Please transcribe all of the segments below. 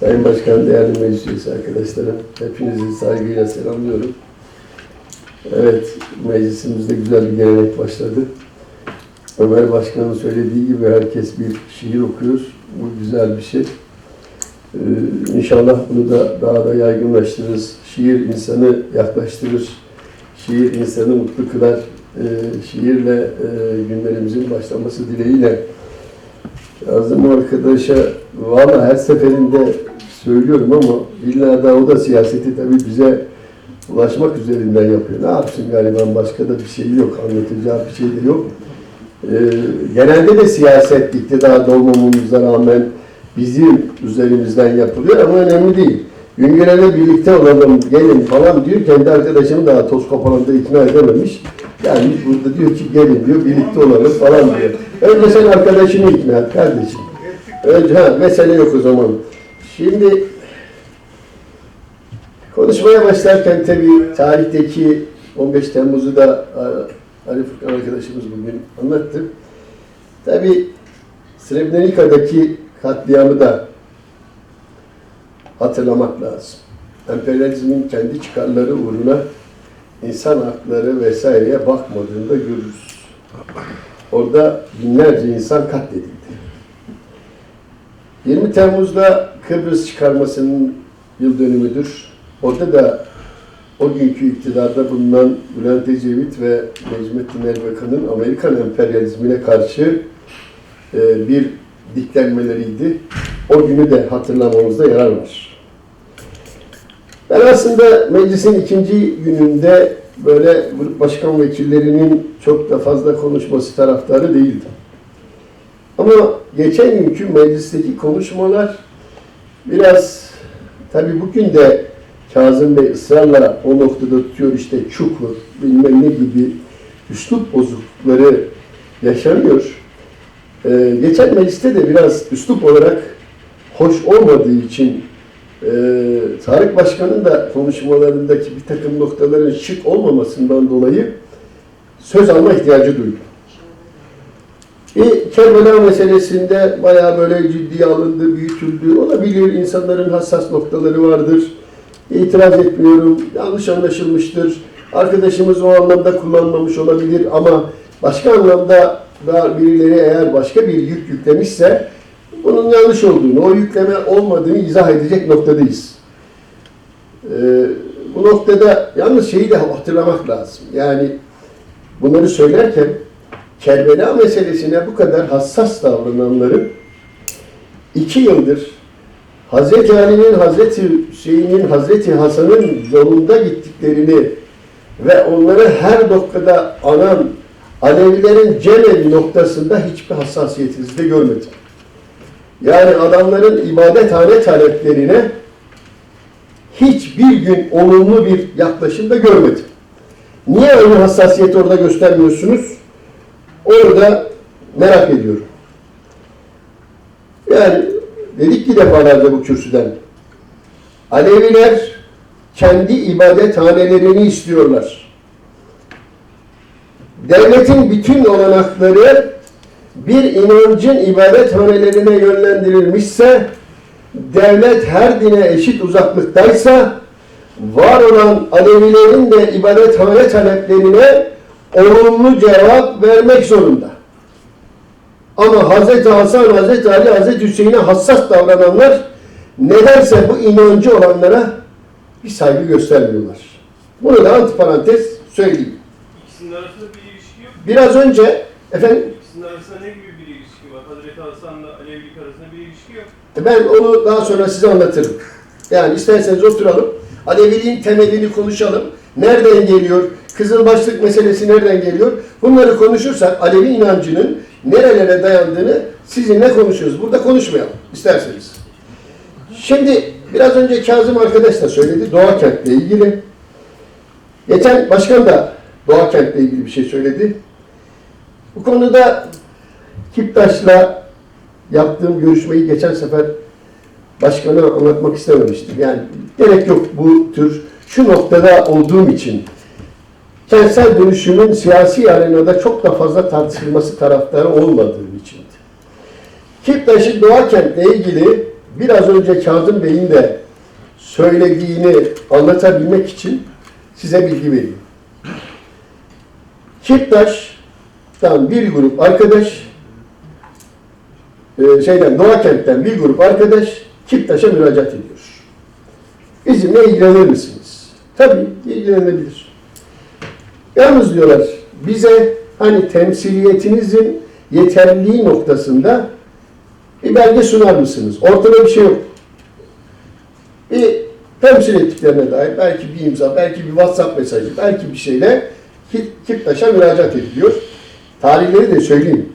Sayın Başkan, değerli meclis üyesi arkadaşlarım, hepinizi saygıyla selamlıyorum. Evet, meclisimizde güzel bir gelenek başladı. Ömer Başkan'ın söylediği gibi herkes bir şiir okuyor. Bu güzel bir şey. Ee, inşallah bunu da daha da yaygınlaştırırız. Şiir insanı yaklaştırır. Şiir insanı mutlu kılar. Ee, şiirle e, günlerimizin başlaması dileğiyle Kazım arkadaşa valla her seferinde söylüyorum ama illa da o da siyaseti tabii bize ulaşmak üzerinden yapıyor. Ne yapsın galiba başka da bir şey yok, anlatacağı bir şey de yok. Ee, genelde de siyaset iktidarda olmamamıza rağmen bizim üzerimizden yapılıyor ama önemli değil. Güngören'le birlikte olalım, gelin falan diyor. Kendi arkadaşını daha toz kapanında ikna edememiş. Yani burada diyor ki gelin diyor, birlikte olalım falan diyor. Önce sen arkadaşını ikna et kardeşim. Önce ha mesele yok o zaman. Şimdi konuşmaya başlarken tabii tarihteki 15 Temmuz'u da Ali Furkan arkadaşımız bugün anlattı. Tabii Srebrenica'daki katliamı da hatırlamak lazım. Emperyalizmin kendi çıkarları uğruna insan hakları vesaireye bakmadığını da görürüz. Orada binlerce insan katledildi. 20 Temmuz'da Kıbrıs çıkarmasının yıl dönümüdür. Orada da o günkü iktidarda bulunan Bülent Ecevit ve Necmettin Erbakan'ın Amerikan emperyalizmine karşı e, bir diklenmeleriydi. O günü de hatırlamamızda yarar var. Ben aslında meclisin ikinci gününde böyle grup başkan vekillerinin çok da fazla konuşması taraftarı değildim. Ama geçen günkü meclisteki konuşmalar biraz tabii bugün de Kazım Bey ısrarla o noktada tutuyor işte çukur bilmem ne gibi üslup bozuklukları yaşanıyor. Ee, geçen mecliste de biraz üslup olarak hoş olmadığı için e, Tarık Başkan'ın da konuşmalarındaki bir takım noktaların şık olmamasından dolayı söz alma ihtiyacı duydum. Bir Kerbela meselesinde bayağı böyle ciddiye alındı, büyütüldü. Olabilir, insanların hassas noktaları vardır. İtiraz etmiyorum, yanlış anlaşılmıştır. Arkadaşımız o anlamda kullanmamış olabilir ama başka anlamda da birileri eğer başka bir yük yüklemişse bunun yanlış olduğunu, o yükleme olmadığını izah edecek noktadayız. Ee, bu noktada yalnız şeyi de hatırlamak lazım. Yani bunları söylerken Kerbela meselesine bu kadar hassas davrananların iki yıldır Hazreti Ali'nin, Hazreti Hüseyin'in, Hazreti Hasan'ın yolunda gittiklerini ve onları her noktada anan Alevilerin Cemeli noktasında hiçbir hassasiyetinizi de görmedim. Yani adamların ibadethane taleplerine hiçbir gün olumlu bir yaklaşımda görmedim. Niye aynı hassasiyeti orada göstermiyorsunuz? Orada merak ediyorum. Yani dedik ki defalarca bu kürsüden. Aleviler kendi ibadethanelerini istiyorlar. Devletin bütün olanakları bir inancın ibadethanelerine yönlendirilmişse, devlet her dine eşit uzaklıktaysa, var olan Alevilerin de ibadethane taleplerine olumlu cevap vermek zorunda. Ama Hz. Hasan, Hz. Ali, Hz. Hüseyin'e hassas davrananlar nedense bu inancı olanlara bir saygı göstermiyorlar. Bunu da antiparantez söyleyeyim. İkisinin arasında bir ilişki yok. Biraz önce efendim İkisinin arasında ne gibi bir ilişki var? Hazreti Hasan'la Alevilik arasında bir ilişki yok. Ben onu daha sonra size anlatırım. Yani isterseniz oturalım. Aleviliğin temelini konuşalım. Nereden geliyor? Kızılbaşlık meselesi nereden geliyor? Bunları konuşursak Alevi inancının nerelere dayandığını sizinle konuşuruz. Burada konuşmayalım isterseniz. Şimdi biraz önce Kazım arkadaş da söyledi. Doğa kentle ilgili. Geçen başkan da Doğa kentle ilgili bir şey söyledi. Bu konuda Kiptaş'la yaptığım görüşmeyi geçen sefer başkana anlatmak istememiştim. Yani gerek yok bu tür şu noktada olduğum için kentsel dönüşümün siyasi arenada çok da fazla tartışılması taraftarı olmadığım için. Kiptaş'ın Doğa kentle ilgili biraz önce Kazım Bey'in de söylediğini anlatabilmek için size bilgi vereyim. Kiptaş'tan bir grup arkadaş, e, şeyden Doğa Kent'ten bir grup arkadaş Kiptaş'a müracaat ediyor. Bizimle ilgilenir misiniz? Tabii ilgilenebilir. Yalnız diyorlar bize hani temsiliyetinizin yeterliliği noktasında bir belge sunar mısınız? Ortada bir şey yok. Bir temsil ettiklerine dair belki bir imza, belki bir WhatsApp mesajı, belki bir şeyle Kip- Kiptaş'a müracaat ediliyor. Tarihleri de söyleyeyim.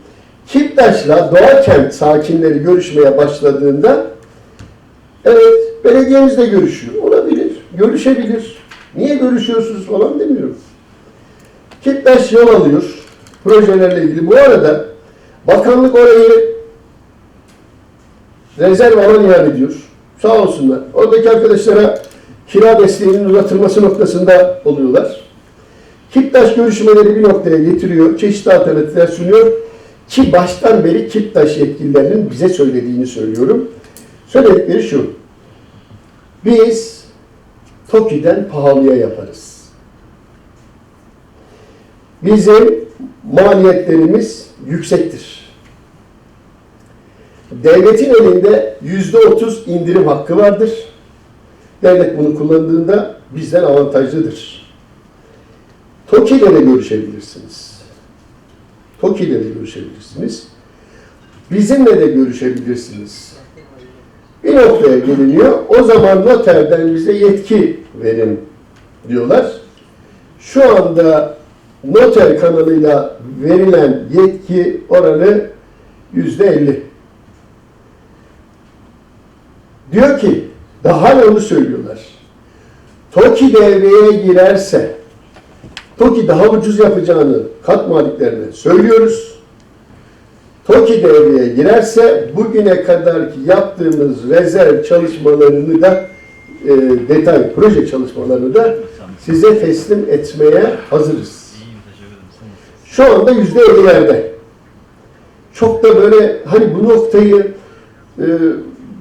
Kiptaş'la Doğakent sakinleri görüşmeye başladığında evet belediyemizle görüşüyor. Olabilir. Görüşebilir. Niye görüşüyorsunuz falan demiyorum. Kiptaş yol alıyor projelerle ilgili. Bu arada bakanlık orayı rezerv alan ilan ediyor. Sağ olsunlar. Oradaki arkadaşlara kira desteğinin uzatılması noktasında oluyorlar. Kiptaş görüşmeleri bir noktaya getiriyor. Çeşitli alternatifler sunuyor. Ki baştan beri Kiptaş yetkililerinin bize söylediğini söylüyorum. Söyledikleri şu. Biz TOKİ'den pahalıya yaparız. Bizim maliyetlerimiz yüksektir. Devletin elinde yüzde otuz indirim hakkı vardır. Devlet bunu kullandığında bizden avantajlıdır. TOKİ de görüşebilirsiniz. TOKİ de görüşebilirsiniz. Bizimle de görüşebilirsiniz. Bir noktaya geliniyor. O zaman noterden bize yetki verin diyorlar. Şu anda noter kanalıyla verilen yetki oranı yüzde elli. Diyor ki, daha onu söylüyorlar. TOKİ devreye girerse, TOKİ daha ucuz yapacağını kat maliklerine söylüyoruz. TOKİ devreye girerse bugüne kadarki yaptığımız rezerv çalışmalarını da e, detay proje çalışmalarını da size teslim etmeye hazırız. Şu anda yüzde ellilerde. Çok da böyle hani bu noktayı e,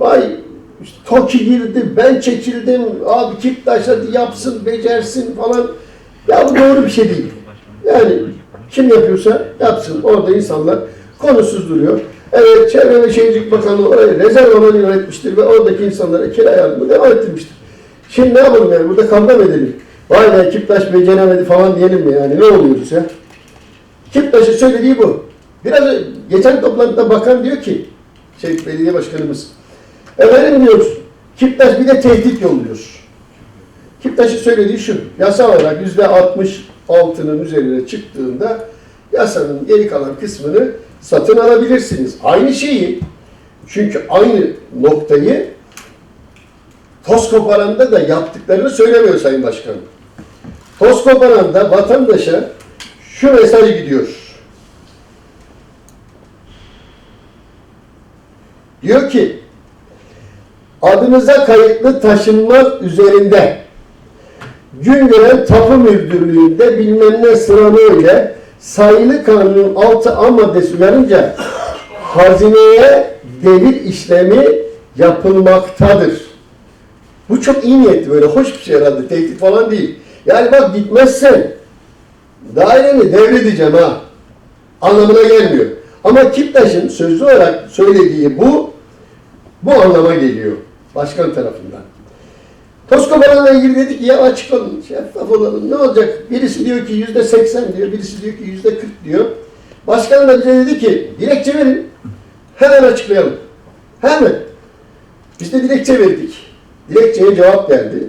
bay işte TOKİ girdi, ben çekildim, abi Kiptaş hadi yapsın, becersin falan. Ya bu doğru bir şey değil. Yani kim yapıyorsa yapsın. Orada insanlar konusuz duruyor. Evet Çevre ve Şehircilik Bakanlığı oraya rezerv alanı yönetmiştir ve oradaki insanlara kira yardımı devam ettirmiştir. Şimdi ne yapalım yani burada kavga mı edelim? Vay be Kiptaş beceremedi falan diyelim mi yani ne oluyoruz ya? Kiptaş'ın söylediği bu. Biraz geçen toplantıda bakan diyor ki şey belediye başkanımız efendim diyor Kiptaş bir de tehdit yolluyor. Kiptaş'ın söylediği şu yasa olarak yüzde 66'nın üzerine çıktığında yasanın geri kalan kısmını satın alabilirsiniz. Aynı şeyi çünkü aynı noktayı toz da yaptıklarını söylemiyor Sayın Başkan. Toz koparanda vatandaşa şu mesaj gidiyor. Diyor ki adınıza kayıtlı taşınmaz üzerinde Güngören Tapu Müdürlüğü'nde bilmem ne sıranıyla sayılı kanunun 6 A maddesi uyarınca hazineye devir işlemi yapılmaktadır. Bu çok iyi niyetli böyle hoş bir şey herhalde tehdit falan değil. Yani bak gitmezsen daireni devredeceğim ha anlamına gelmiyor. Ama Kiptaş'ın sözlü olarak söylediği bu bu anlama geliyor başkan tarafından. Toskobaran'la ilgili dedik ya açık olun, şeffaf olalım. Ne olacak? Birisi diyor ki yüzde seksen diyor, birisi diyor ki yüzde kırk diyor. Başkan da bize dedi ki dilekçe verin. Hemen açıklayalım. Hemen. Biz de dilekçe verdik. Dilekçeye cevap geldi.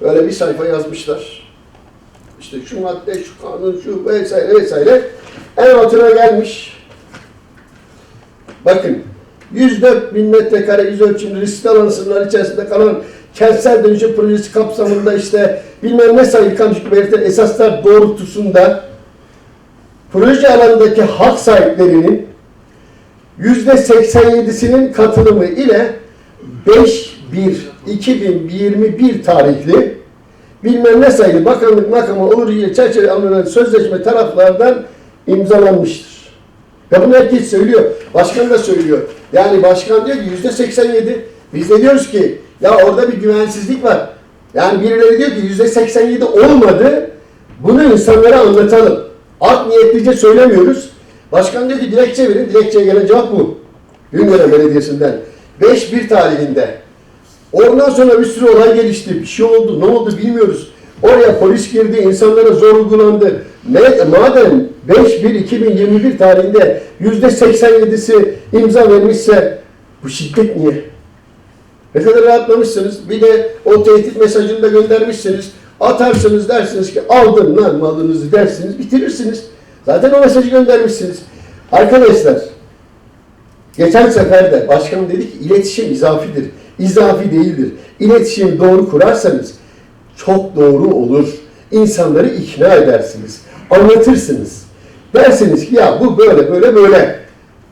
Böyle bir sayfa yazmışlar. İşte şu madde, şu kanun, şu vesaire vesaire. En altına gelmiş. Bakın 104 bin metrekare yüz ölçümlü riskli alan içerisinde kalan kentsel dönüşüm projesi kapsamında işte bilmem ne sayılı kamu hükmü belirtilen esaslar doğrultusunda proje alanındaki hak sahiplerinin yüzde 87'sinin katılımı ile 5-1-2021 tarihli bilmem ne sayılı bakanlık makamı olur ile çerçeve alınan sözleşme taraflardan imzalanmıştır. Ve bunu herkes söylüyor. Başkan da söylüyor. Yani başkan diyor ki yüzde 87. Biz de diyoruz ki ya orada bir güvensizlik var. Yani birileri diyor ki yüzde 87 olmadı. Bunu insanlara anlatalım. Art niyetlice söylemiyoruz. Başkan diyor ki dilekçe verin. Dilekçeye gelen cevap bu. Güngören Belediyesi'nden. 5-1 tarihinde. Ondan sonra bir sürü olay gelişti. Bir şey oldu. Ne oldu bilmiyoruz. Oraya polis girdi. insanlara zor uygulandı. Madem 5-1-2021 tarihinde %87'si imza vermişse bu şiddet niye? Ne kadar rahatlamışsınız. Bir de o tehdit mesajını da göndermişsiniz. Atarsınız dersiniz ki aldım lan malınızı dersiniz bitirirsiniz. Zaten o mesajı göndermişsiniz. Arkadaşlar geçen sefer de başkanım dedi ki iletişim izafidir. İzafi değildir. İletişim doğru kurarsanız çok doğru olur. İnsanları ikna edersiniz. Anlatırsınız. Dersiniz ki ya bu böyle böyle böyle.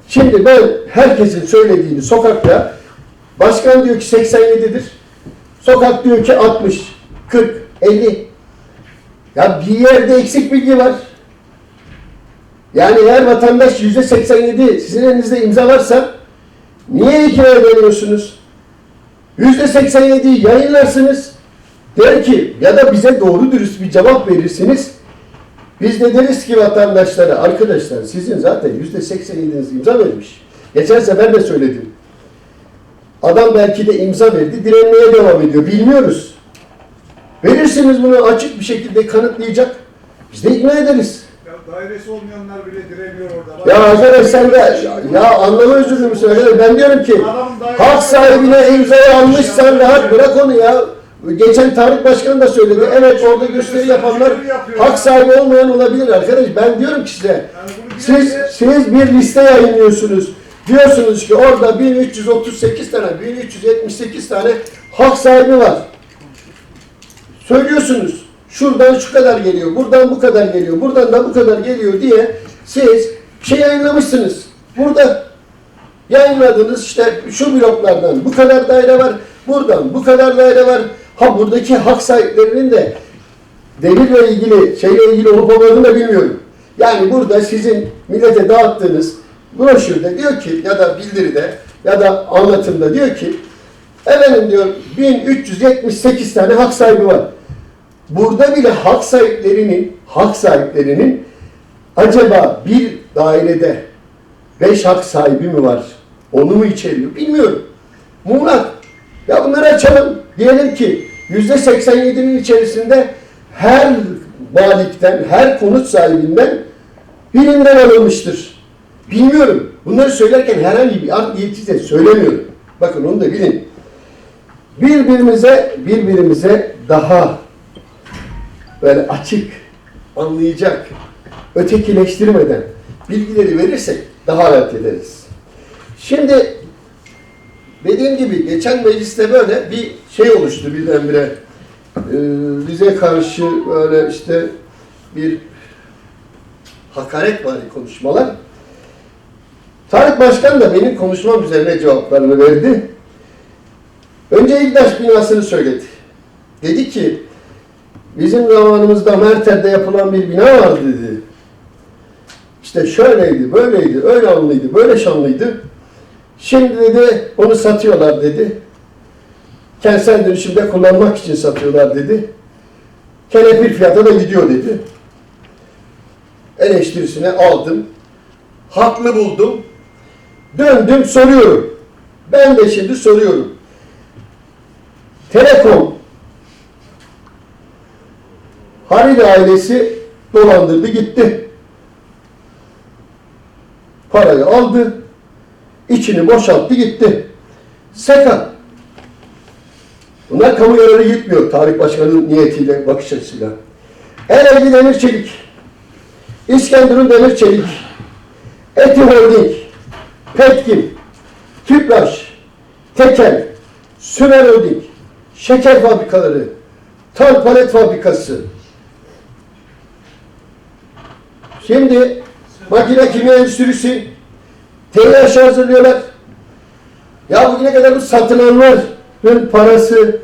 Şimdi ben herkesin söylediğini sokakta Başkan diyor ki 87'dir. Sokak diyor ki 60, 40, 50. Ya bir yerde eksik bilgi var. Yani eğer vatandaş yüzde 87 sizin elinizde imza varsa niye ikna edemiyorsunuz? Yüzde 87'yi yayınlarsınız. Der ki ya da bize doğru dürüst bir cevap verirsiniz. Biz de deriz ki vatandaşlara arkadaşlar sizin zaten yüzde 87'niz imza vermiş. Geçen sefer de söyledim. Adam belki de imza verdi, direnmeye devam ediyor. Bilmiyoruz. Verirsiniz bunu açık bir şekilde kanıtlayacak. Biz de ikna ederiz. Ya dairesi olmayanlar bile direniyor orada. Ya arkadaş sen de ya anlama özür dilerim arkadaş. Ben diyorum ki hak sahibine imzayı almışsan rahat bırak onu ya. Geçen Tarık Başkan da söyledi. Evet orada gösteri yapanlar hak sahibi olmayan olabilir arkadaş. Ben diyorum ki size Yani Siz, siz bir liste yayınlıyorsunuz. Diyorsunuz ki orada 1338 tane, 1378 tane hak sahibi var. Söylüyorsunuz. Şuradan şu kadar geliyor, buradan bu kadar geliyor, buradan da bu kadar geliyor diye siz şey yayınlamışsınız. Burada yayınladınız işte şu bloklardan bu kadar daire var, buradan bu kadar daire var. Ha buradaki hak sahiplerinin de devirle ilgili, şeyle ilgili olup olmadığını da bilmiyorum. Yani burada sizin millete dağıttığınız broşürde diyor ki ya da bildiride ya da anlatımda diyor ki efendim diyor 1378 tane hak sahibi var. Burada bile hak sahiplerinin hak sahiplerinin acaba bir dairede 5 hak sahibi mi var? Onu mu içeriyor? Bilmiyorum. Muğlak. Ya bunları açalım. Diyelim ki %87'nin içerisinde her malikten, her konut sahibinden birinden alınmıştır. Bilmiyorum. Bunları söylerken herhangi bir art niyetiyle söylemiyorum. Bakın onu da bilin. Birbirimize, birbirimize daha böyle açık, anlayacak, ötekileştirmeden bilgileri verirsek daha rahat ederiz. Şimdi dediğim gibi geçen mecliste böyle bir şey oluştu birdenbire. Ee, bize karşı böyle işte bir hakaret var konuşmalar. Tarık Başkan da benim konuşmam üzerine cevaplarını verdi. Önce İldaş binasını söyledi. Dedi ki bizim zamanımızda Merter'de yapılan bir bina vardı dedi. İşte şöyleydi, böyleydi, öyle anlıydı, böyle şanlıydı. Şimdi dedi onu satıyorlar dedi. Kentsel dönüşümde kullanmak için satıyorlar dedi. Kelepir fiyata da gidiyor dedi. Eleştirisine aldım. Haklı buldum. Döndüm soruyorum. Ben de şimdi soruyorum. Telekom Halil ailesi dolandırdı gitti. Parayı aldı. içini boşalttı gitti. Seka. Bunlar kamu yararı gitmiyor Tarık Başkan'ın niyetiyle, bakış açısıyla. Ereğli Demir Çelik. İskenderun Demir Çelik. Eti Holding. Petkim. Tüpraş. Tekel. Sümer Holding. Şeker fabrikaları. Tal palet fabrikası. Şimdi makine kimya endüstrisi TLH hazırlıyorlar. Ya bugüne kadar bu satılanların parası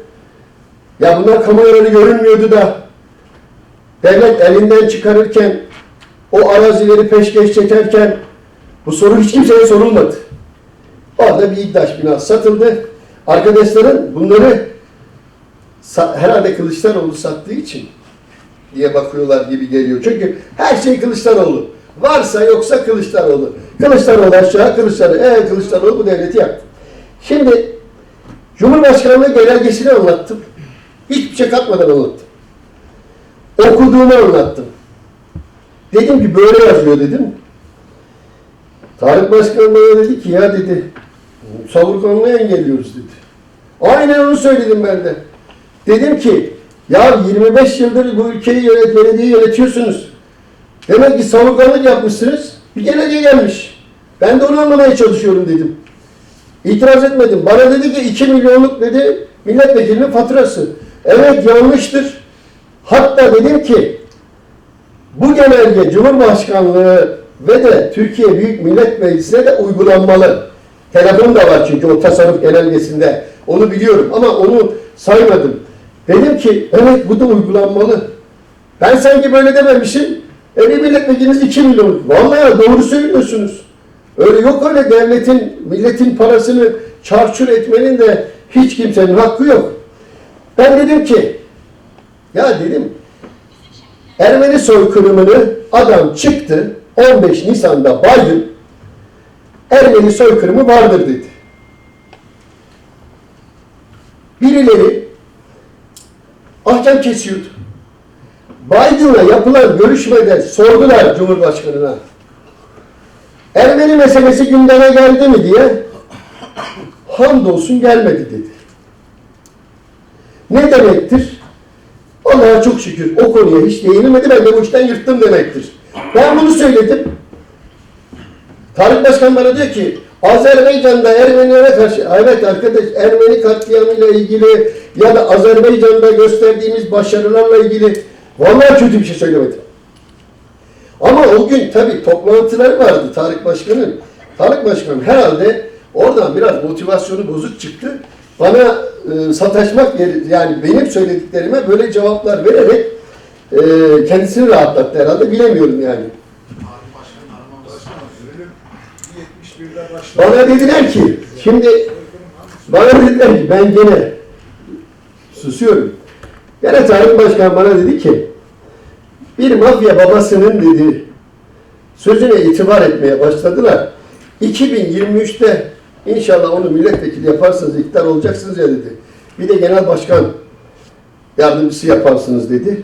ya bunlar kamu yararı görünmüyordu da devlet elinden çıkarırken o arazileri peşkeş çekerken bu soru hiç kimseye sorulmadı. Orada bir İGDAŞ binası satıldı. Arkadaşların bunları herhalde Kılıçdaroğlu sattığı için diye bakıyorlar gibi geliyor. Çünkü her şey Kılıçdaroğlu. Varsa yoksa Kılıçdaroğlu. Kılıçdaroğlu aşağı, Kılıçdaroğlu. Ee Kılıçdaroğlu bu devleti yaptı. Şimdi Cumhurbaşkanlığı genelgesini anlattım. Hiçbir şey katmadan anlattım. Okuduğumu anlattım. Dedim ki böyle yazıyor dedim. Tarık Başkan bana dedi ki ya dedi savurganlığı engelliyoruz dedi. Aynen onu söyledim ben de. Dedim ki ya 25 yıldır bu ülkeyi yönet, belediyeyi yönetiyorsunuz. Demek ki savurganlık yapmışsınız. Bir genelge gelmiş. Ben de onu anlamaya çalışıyorum dedim. İtiraz etmedim. Bana dedi ki 2 milyonluk dedi milletvekilinin faturası. Evet yanlıştır. Hatta dedim ki bu genelge Cumhurbaşkanlığı ve de Türkiye Büyük Millet Meclisi'ne de uygulanmalı. Telefon da var çünkü o tasarruf genelgesinde. Onu biliyorum ama onu saymadım. Dedim ki evet bu da uygulanmalı. Ben sanki böyle dememişim. E bir milletvekiliniz 2 milyon. Vallahi doğru söylüyorsunuz. Öyle yok öyle devletin, milletin parasını çarçur etmenin de hiç kimsenin hakkı yok. Ben dedim ki ya dedim Ermeni soykırımını adam çıktı 15 Nisan'da Biden Ermeni soykırımı vardır dedi. Birileri ahkam kesiyordu. Biden'la yapılan görüşmede sordular Cumhurbaşkanı'na. Ermeni meselesi gündeme geldi mi diye hamdolsun gelmedi dedi. Ne demektir? Allah'a çok şükür o konuya hiç değinilmedi. Ben de bu işten yırttım demektir. Ben bunu söyledim. Tarık Başkan bana diyor ki Azerbaycan'da Ermenilere karşı evet arkadaş Ermeni katliamıyla ilgili ya da Azerbaycan'da gösterdiğimiz başarılarla ilgili vallahi kötü bir şey söylemedim. Ama o gün tabii toplantılar vardı Tarık Başkan'ın. Tarık Başkan herhalde oradan biraz motivasyonu bozuk çıktı. Bana e, sataşmak yani benim söylediklerime böyle cevaplar vererek e, kendisini rahatlattı herhalde bilemiyorum yani. Başkanım zulüm 71'de başladı. Bana dediler ki şimdi bana dediler ki ben gene susuyorum. Gene Tarık Başkan bana dedi ki bir mafya babasının dedi sözüne itibar etmeye başladılar. 2023'te inşallah onu milletvekili yaparsanız iktidar olacaksınız ya dedi. Bir de genel başkan yardımcısı yaparsınız dedi.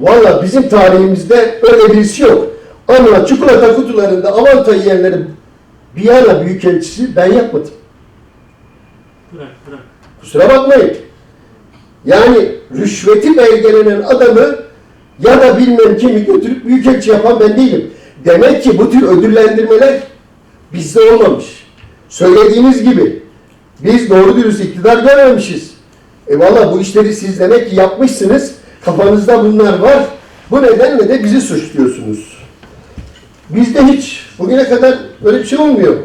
Valla bizim tarihimizde öyle birisi yok. Ama çikolata kutularında avanta yiyenleri Viyana Büyükelçisi ben yapmadım. Bırak bırak. Kusura bakmayın. Yani rüşveti belgelenen adamı ya da bilmem kimi götürüp büyükelçi yapan ben değilim. Demek ki bu tür ödüllendirmeler bizde olmamış. Söylediğiniz gibi biz doğru dürüst iktidar görmemişiz. E valla bu işleri siz demek ki yapmışsınız. Kafanızda bunlar var. Bu nedenle de bizi suçluyorsunuz. Bizde hiç bugüne kadar böyle bir şey olmuyor.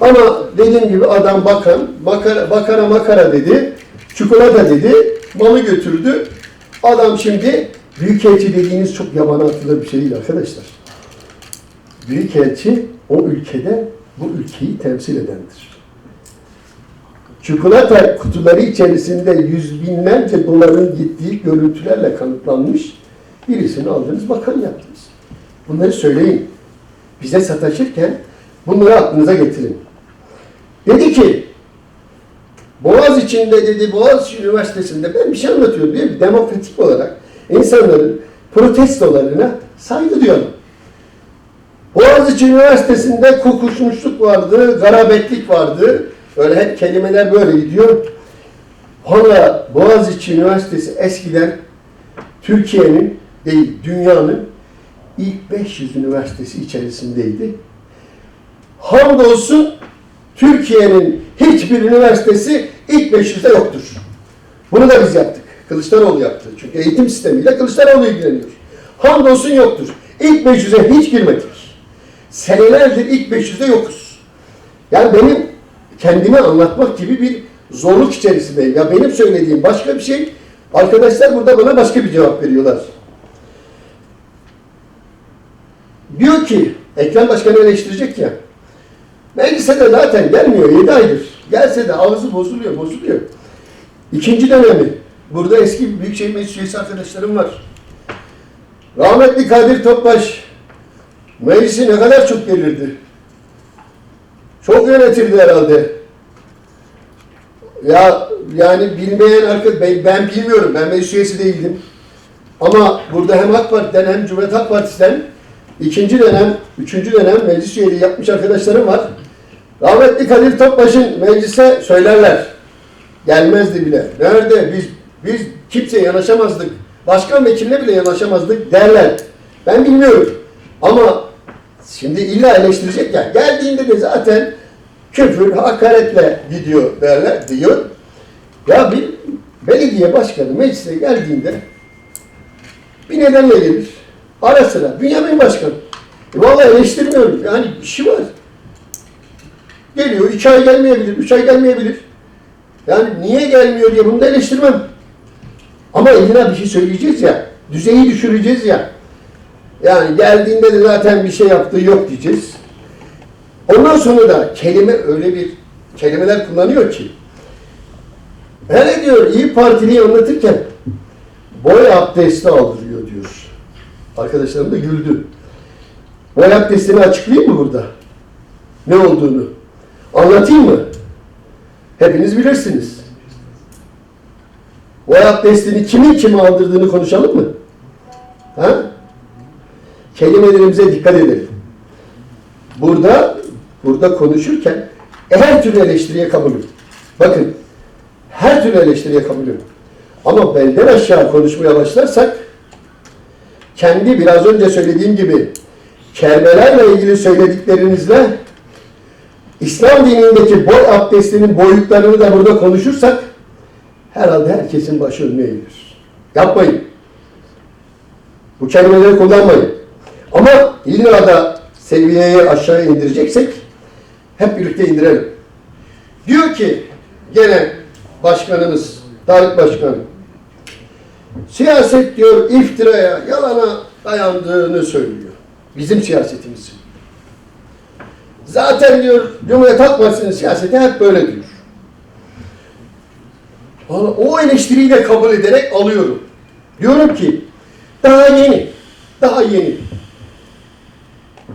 Ama dediğim gibi adam bakan, bakara, bakara makara dedi, çikolata dedi, malı götürdü. Adam şimdi büyükelçi dediğiniz çok yabana atılır bir şey değil arkadaşlar. Büyükelçi o ülkede bu ülkeyi temsil edendir. Çikolata kutuları içerisinde yüz binlerce doların gittiği görüntülerle kanıtlanmış birisini aldınız bakan yaptınız. Bunları söyleyin. Bize sataşırken bunları aklınıza getirin. Dedi ki Boğaz içinde dedi Boğaziçi Üniversitesi'nde ben bir şey anlatıyorum diyor. Demokratik olarak insanların protestolarına saygı duyalım. Boğaziçi Üniversitesi'nde kokuşmuşluk vardı, garabetlik vardı. Öyle hep kelimeler böyle gidiyor. Valla Boğaziçi Üniversitesi eskiden Türkiye'nin değil dünyanın ilk 500 üniversitesi içerisindeydi. Hamdolsun Türkiye'nin hiçbir üniversitesi ilk 500'de yoktur. Bunu da biz yaptık. Kılıçdaroğlu yaptı. Çünkü eğitim sistemiyle Kılıçdaroğlu ilgileniyor. Hamdolsun yoktur. İlk 500'e hiç girmedik. Senelerdir ilk 500'de yokuz. Yani benim kendimi anlatmak gibi bir zorluk içerisindeyim. Ya benim söylediğim başka bir şey, arkadaşlar burada bana başka bir cevap veriyorlar. Diyor ki, Ekrem Başkan'ı eleştirecek ya, Meclise de zaten gelmiyor 7 aydır. Gelse de ağzı bozuluyor, bozuluyor. İkinci dönemi. Burada eski Büyükşehir Meclis üyesi arkadaşlarım var. Rahmetli Kadir Topbaş meclisi ne kadar çok gelirdi. Çok yönetirdi herhalde. Ya yani bilmeyen arkadaş, ben, ben bilmiyorum, ben meclis üyesi değildim. Ama burada hem AK Parti'den hem Cumhuriyet Halk Partisi'den ikinci dönem, üçüncü dönem meclis üyeliği yapmış arkadaşlarım var. Rahmetli Kadir Topbaş'ın meclise söylerler. Gelmezdi bile. Nerede? Biz biz kimseye yanaşamazdık. Başkan vekiline bile yanaşamazdık derler. Ben bilmiyorum. Ama şimdi illa eleştirecek ya. Geldiğinde de zaten küfür, hakaretle gidiyor derler, diyor. Ya bir belediye başkanı meclise geldiğinde bir nedenle gelir. Ara sıra. Bünyamin Başkan. E vallahi eleştirmiyorum. Yani bir şey var. Geliyor. iki ay gelmeyebilir. Üç ay gelmeyebilir. Yani niye gelmiyor diye bunu da eleştirmem. Ama eline bir şey söyleyeceğiz ya. Düzeyi düşüreceğiz ya. Yani geldiğinde de zaten bir şey yaptığı yok diyeceğiz. Ondan sonra da kelime öyle bir kelimeler kullanıyor ki. Hele diyor İyi Partili'yi anlatırken boy abdesti aldırıyor diyor. Arkadaşlarım da güldü. Boy abdestini açıklayayım mı burada? Ne olduğunu? Anlatayım mı? Hepiniz bilirsiniz. Boy abdestini kimin kime aldırdığını konuşalım mı? Ha? Kelimelerimize dikkat edelim. Burada burada konuşurken her türlü eleştiriye kabulüm. Bakın her türlü eleştiriye kabulüm. Ama belden aşağı konuşmaya başlarsak kendi biraz önce söylediğim gibi kelimelerle ilgili söylediklerinizle İslam dinindeki boy abdestinin boyutlarını da burada konuşursak herhalde herkesin başı önüne eğilir. Yapmayın. Bu kelimeleri kullanmayın. Ama illa da seviyeyi aşağıya indireceksek hep birlikte indirelim. Diyor ki gene başkanımız, Tarık Başkan, siyaset diyor iftiraya, yalana dayandığını söylüyor. Bizim siyasetimizin. Zaten diyor Cumhuriyet Halk Partisi'nin siyaseti hep böyle diyor. O eleştiriyi de kabul ederek alıyorum. Diyorum ki daha yeni, daha yeni.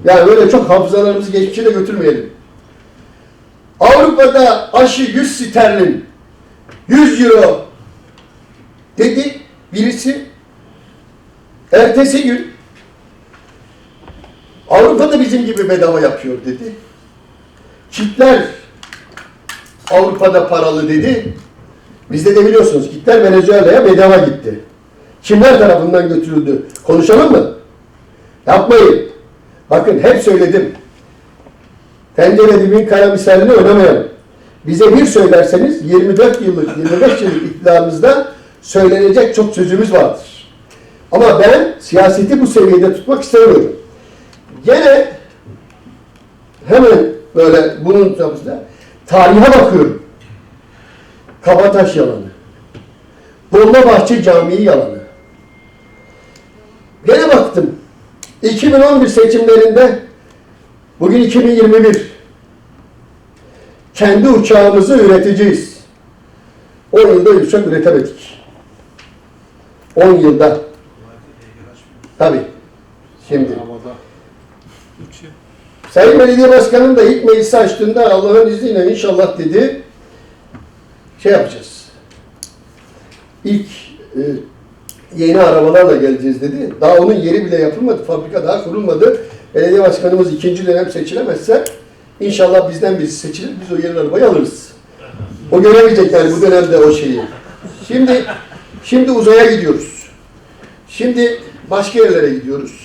Yani böyle çok hafızalarımızı geçmişe de götürmeyelim. Avrupa'da aşı 100 sterlin, 100 euro dedi birisi. Ertesi gün Avrupa'da bizim gibi bedava yapıyor dedi. Kitler Avrupa'da paralı dedi. Bizde de biliyorsunuz kitler Venezuela'ya bedava gitti. Kimler tarafından götürüldü? Konuşalım mı? Yapmayın. Bakın hep söyledim. Tencere dibin kara misalini. Bize bir söylerseniz 24 yıllık, 25 yıllık iktidarımızda söylenecek çok sözümüz vardır. Ama ben siyaseti bu seviyede tutmak istemiyorum. Gene hemen böyle bunun tapısında tarihe bakıyorum. Kabataş yalanı. Dolmabahçe Camii yalanı. Gene baktım. 2011 seçimlerinde bugün 2021 kendi uçağımızı üreteceğiz. 10 yılda uçak üretemedik. 10 yılda. Tabii. Şimdi. Sayın Belediye Başkanım da ilk meclisi açtığında Allah'ın izniyle inşallah dedi şey yapacağız. İlk e, yeni arabalarla geleceğiz dedi. Daha onun yeri bile yapılmadı. Fabrika daha kurulmadı. Belediye başkanımız ikinci dönem seçilemezse inşallah bizden birisi seçilir. Biz o yeni arabayı alırız. O göremeyecek yani bu dönemde o şeyi. Şimdi şimdi uzaya gidiyoruz. Şimdi başka yerlere gidiyoruz.